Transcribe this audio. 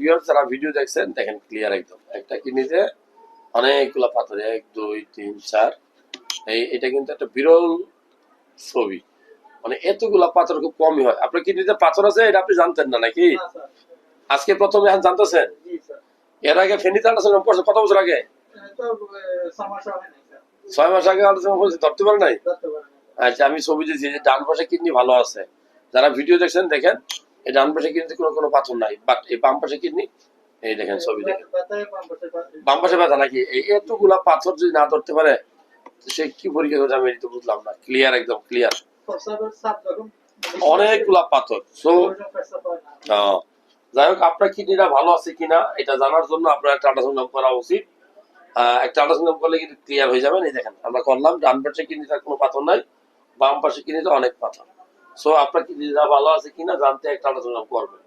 Viewer যারা video দেখছেন দেখেন ক্লিয়ার একদম। একটা কিডনিতে অনেকগুলা পাথর এক দুই তিন চার। এই এটা কিন্তু একটা বিরল ছবি। মানে এতগুলা পাথর খুব কমই হয়। আপনার কিডনিতে পাথর আছে এটা আপনি জানতেন না নাকি? আজকে প্রথমে এখন জানতেছেন? এর আগে ফেনিতে আলোচনা করছে কত বছর আগে? হয় ছয় মাস আগে আলোচনা করছে ধরতে পারে নাই। আচ্ছা আমি ছবি দিয়েছি যে ডান পাশে কিডনি ভালো আছে। যারা ভিডিও দেখছেন দেখেন। এই ডান পাশে কিডনিতে কোনো কোনো পাথর নাই। বাট এই বাম পাশে কিডনি এই দেখেন ছবি দেখেন। বাম পাশে ব্যথা- নাকি? এই এতগুলা পাথর যদি না ধরতে পারে সে কি পরীক্ষা করছে আমি তো বুঝলাম না। ক্লিয়ার একদম ক্লিয়ার অনেকগুলা পাথর। সো। যাই হোক আপনার কিডনিটা ভালো আছে কিনা এটা জানার জন্য আপনার একটা আল্ট্রাসাউন্ড করা উচিত। একটা আল্ট্রাসাউন্ড করলে কিন্তু ক্লিয়ার হয়ে যাবেন। এই দেখেন আমরা করলাম ডান পাশে কিডনিটা কোনো পাথর নাই বাম পাশে কিডনিতে অনেক পাথর। সো আপনার কিডনিটা ভালো আছে কিনা জানতে একটা আলোচনা করবেন।